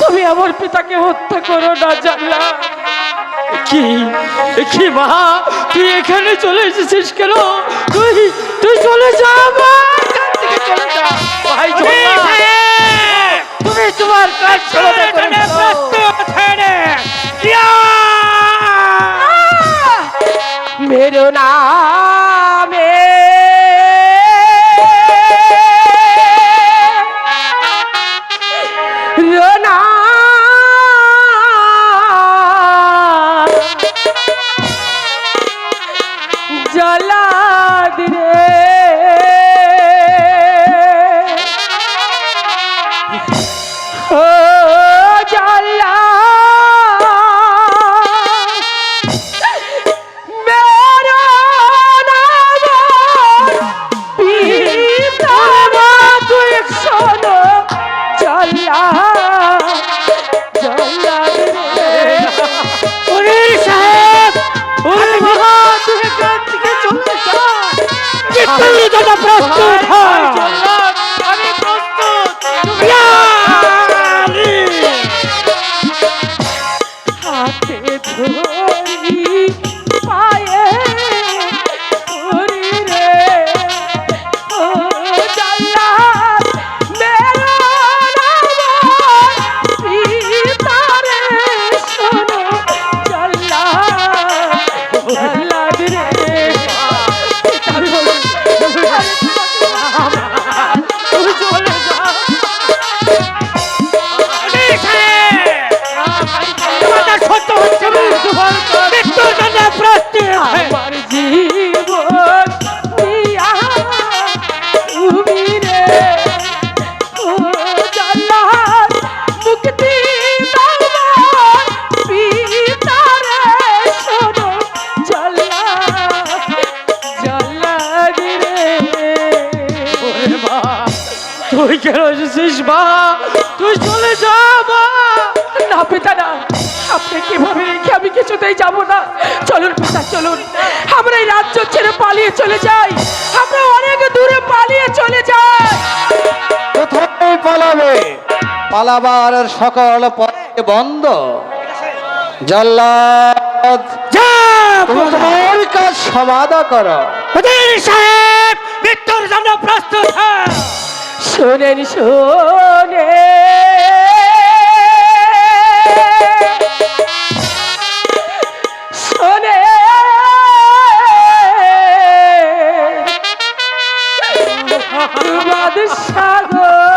তুমি আমার পিতাকে হত্যা করো না, জানলা। কি? কি মা? তুই এখানে চলে এসেছিস কেন? তুই তুই চলে যা, মা! ওরে মা। তুই কেন এসেছিস মা? তুই চলে যা মা। না পিতা না আপনি কীভাবে রেখে আমি কিছুতেই যাব না? চলুন পিতা চলুন। আমরা এই রাজ্য ছেড়ে পালিয়ে চলে যাই। আমরা অনেক দূরে পালিয়ে চলে যাই। কোথায় পালাবে? পালাবার সকল পথে বন্ধ। জল্লাদ তোমার কাজ সমাধা করো। সাহেব মৃত্যুর জন্য প্রস্তুত। শোনেন শোনে শোনে বাদশাহ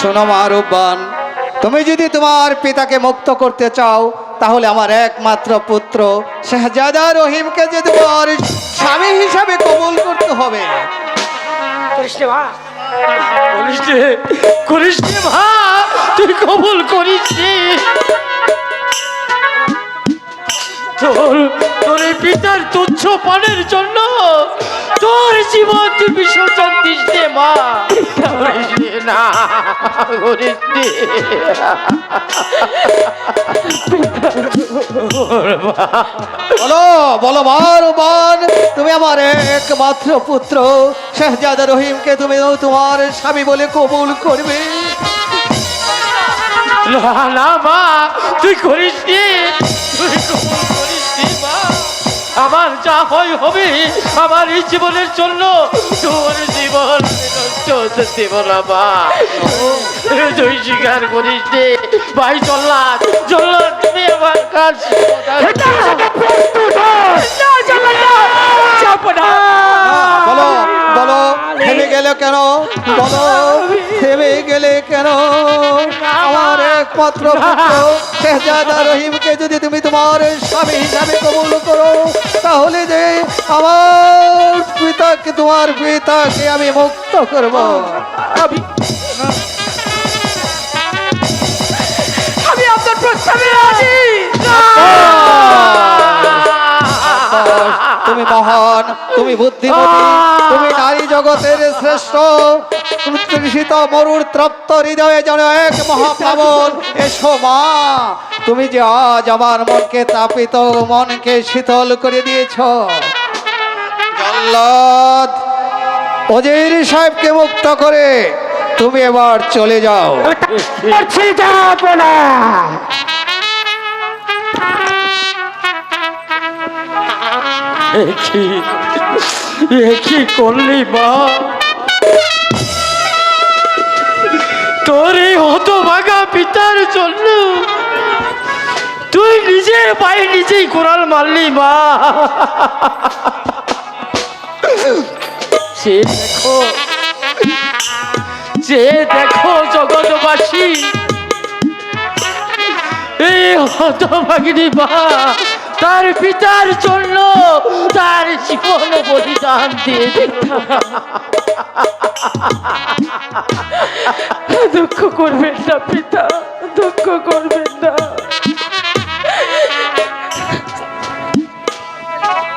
শোনো মারুবান তুমি যদি তোমার পিতাকে মুক্ত করতে চাও তাহলে আমার একমাত্র পুত্র শাহজাদা রহিমকে যে তোমার স্বামী হিসাবে কবুল করতে হবে। করিস রে মা। করিস রে করিস তুই কবুল করিস রে তোর এই পিতার তুচ্ছ পানের জন্য তোর জীবন তুই বিসর্জন দিস রে মা। না বলো বলো মারবান তুমি আমার একমাত্র পুত্র। শেহজাদা রহিমকে তুমি তোমার স্বামী বলে কবুল করবে। না না মা তুই করিস নি। তুই কবুল আমার যা হয় হবে আমার এই জীবনের জন্য তোর জীবন দেব না মা তুই স্বীকার করিস নি ভাই চল্লাদ চল্লাদ তুমি আমার কাজ বলো বলো গেলে কেন বলো থেমে গেলে কেন একমাত্র শেহজাদা রহিমকে যদি তুমি তোমার স্বামী হিসাবে কবল করো, তাহলে যে আমার পিতাকে, তোমার পিতাকে আমি মুক্ত করব। আমি আমি আপনার প্রস্তাবে রাজি। মহান তুমি বুদ্ধিমতী তুমি নারী জগতের শ্রেষ্ঠ। তৃষিত মরুর তৃপ্ত হৃদয়ে যেন এক মহাপ্লাবন এসো মা। তুমি যে আজ আমার মনকে তাপিত মনকে শীতল করে দিয়েছ। জল্লাদ অজির সাহেবকে মুক্ত করে তুমি এবার চলে যাও। যাব না কি কি করলি মা। তোর এই হতভাগা পিতার জন্য তুই নিজের পায়ে নিজেই কোরাল মারলি মা। সে দেখো যে দেখো জগৎবাসী। এই হতভাগিনী মা। তার পিতার জন্য তার জীবন বলিদান দিয়ে। দুঃখ করবেন না, পিতা। দুঃখ করবেন না।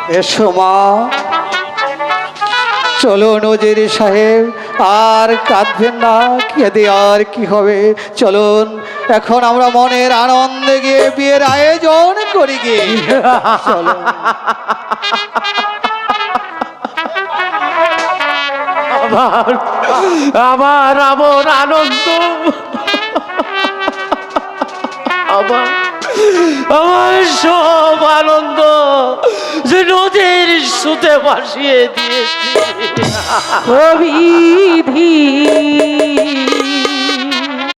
এসো মা। চলো নজির সাহেব আর কাঁদবেন না কেঁদে আর কি হবে? চলুন, এখন আমরা মনের আনন্দে গিয়ে বিয়ের আয়োজন করি গিয়ে। চলো আমার আমার আনন্দ। আমার আমার সব আনন্দ। যে সুতে ভাসিয়ে দিয়েছি। বিধি